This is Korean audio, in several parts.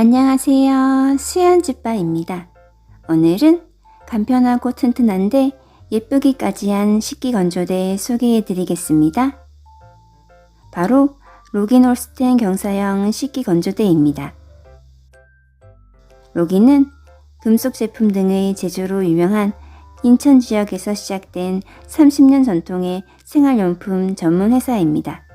안녕하세요. 수연집바입니다. 오늘은 간편하고 튼튼한데 예쁘기까지 한 식기건조대 소개해 드리겠습니다. 바로 로긴홀스텐 경사형 식기건조대입니다. 로긴은 금속 제품 등의 제조로 유명한 인천 지역에서 시작된 30년 전통의 생활용품 전문 회사입니다.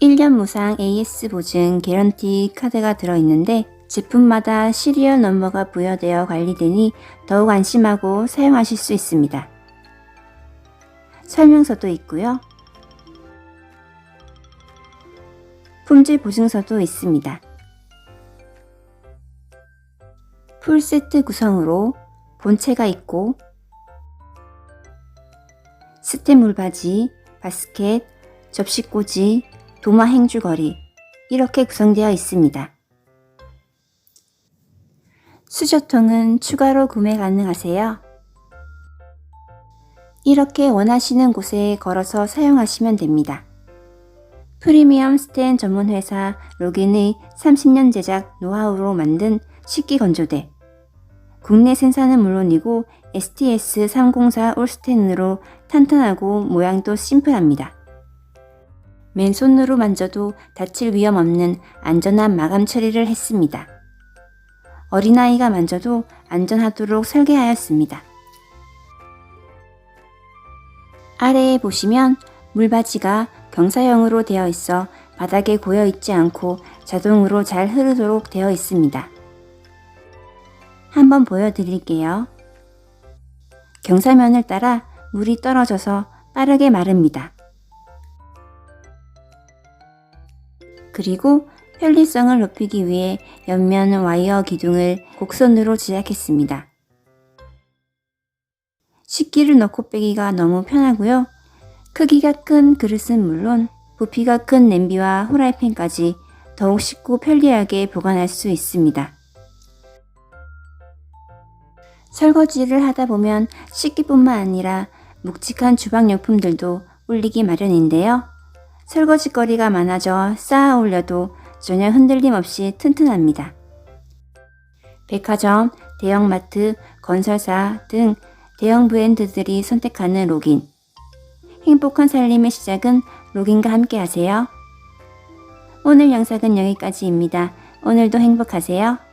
1년 무상 AS 보증 개런티 카드가 들어있는데 제품마다 시리얼 넘버가 부여되어 관리되니 더욱 안심하고 사용하실 수 있습니다. 설명서도 있고요. 품질 보증서도 있습니다. 풀세트 구성으로 본체가 있고 스텝 물바지, 바스켓, 접시꽂이, 도마 행주거리 이렇게 구성되어 있습니다. 수저통은 추가로 구매 가능하세요. 이렇게 원하시는 곳에 걸어서 사용하시면 됩니다. 프리미엄 스텐 전문 회사 로긴의 30년 제작 노하우로 만든 식기 건조대. 국내 생산은 물론이고 STS 304 올스텐으로 탄탄하고 모양도 심플합니다. 맨손으로 만져도 다칠 위험 없는 안전한 마감 처리를 했습니다. 어린아이가 만져도 안전하도록 설계하였습니다. 아래에 보시면 물바지가 경사형으로 되어 있어 바닥에 고여 있지 않고 자동으로 잘 흐르도록 되어 있습니다. 한번 보여드릴게요. 경사면을 따라 물이 떨어져서 빠르게 마릅니다. 그리고 편리성을 높이기 위해 옆면 와이어 기둥을 곡선으로 제작했습니다. 식기를 넣고 빼기가 너무 편하고요. 크기가 큰 그릇은 물론 부피가 큰 냄비와 후라이팬까지 더욱 쉽고 편리하게 보관할 수 있습니다. 설거지를 하다 보면 식기뿐만 아니라 묵직한 주방용품들도 올리기 마련인데요. 설거지거리가 많아져 쌓아 올려도 전혀 흔들림 없이 튼튼합니다. 백화점, 대형마트, 건설사 등 대형 브랜드들이 선택하는 로긴. 행복한 살림의 시작은 로긴과 함께 하세요. 오늘 영상은 여기까지입니다. 오늘도 행복하세요.